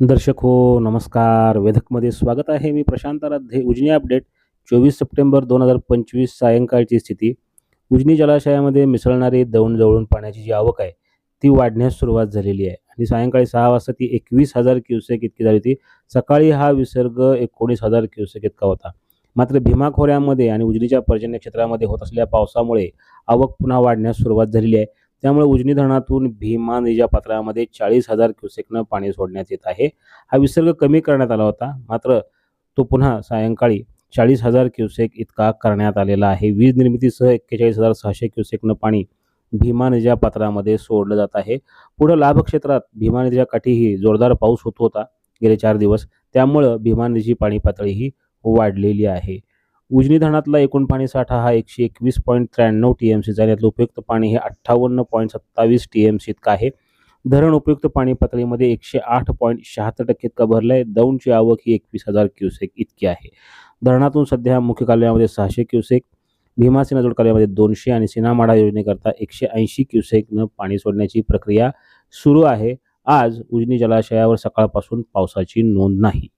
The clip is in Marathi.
दर्शक हो नमस्कार. वेधकमध्ये स्वागत आहे मी प्रशांत राध्ये उजनी अपडेट. चोवीस सप्टेंबर दोन हजार पंचवीस सायंकाळची स्थिती. उजनी जलाशयामध्ये मिसळणारी दौंड जवळून पाण्याची जी आवक आहे ती वाढण्यास सुरुवात झालेली आहे. आणि सायंकाळी सहा वाजता ती एकवीस हजार क्युसेक इतकी झाली होती. सकाळी हा विसर्ग एकोणीस हजार क्युसेक इतका होता. मात्र भीमा खोऱ्यामध्ये आणि उजनीच्या पर्जन्य क्षेत्रामध्ये होत असलेल्या पावसामुळे आवक पुन्हा वाढण्यास सुरुवात झालेली आहे. त्यामुळे उजनी धरणातून भीमा निजा पात्रामध्ये चाळीस हजार क्युसेकनं पाणी सोडण्यात येत आहे. हा विसर्ग कमी करण्यात आला होता. मात्र तो पुन्हा सायंकाळी चाळीस हजार क्युसेक इतका करण्यात आलेला आहे. वीज निर्मितीसह एक्केचाळीस हजार सहाशे क्युसेकनं पाणी भीमा निजा पात्रामध्ये सोडलं जात आहे. पुढं लाभक्षेत्रात भीमा नदीच्या काठीही जोरदार पाऊस होत होता गेले चार दिवस. त्यामुळं भीमा नदीची पाणी पातळीही वाढलेली आहे. उजनी धरणातला एकूण पाणी साठा हा एकशे एकवीस पॉईंट त्र्याण्णव टी एम सीचा आणि यातलं उपयुक्त पाणी हे अठ्ठावन्न पॉईंट सत्तावीस टी एम सी इतकं आहे. धरण उपयुक्त पाणी पातळीमध्ये एकशे आठ पॉईंट शहात्तर टक्के इतका भरला आहे दौंडची आवक ही एकवीस हजार क्युसेक इतकी आहे. धरणातून सध्या मुख्य कालव्यामध्ये सहाशे क्युसेक भीमा सिनाजोड कालव्यामध्ये दोनशे आणि सिनामाडा योजनेकरता एकशे ऐंशी क्युसेकनं पाणी सोडण्याची प्रक्रिया सुरू आहे. आज उजनी जलाशयावर सकाळपासून पावसाची नोंद नाही.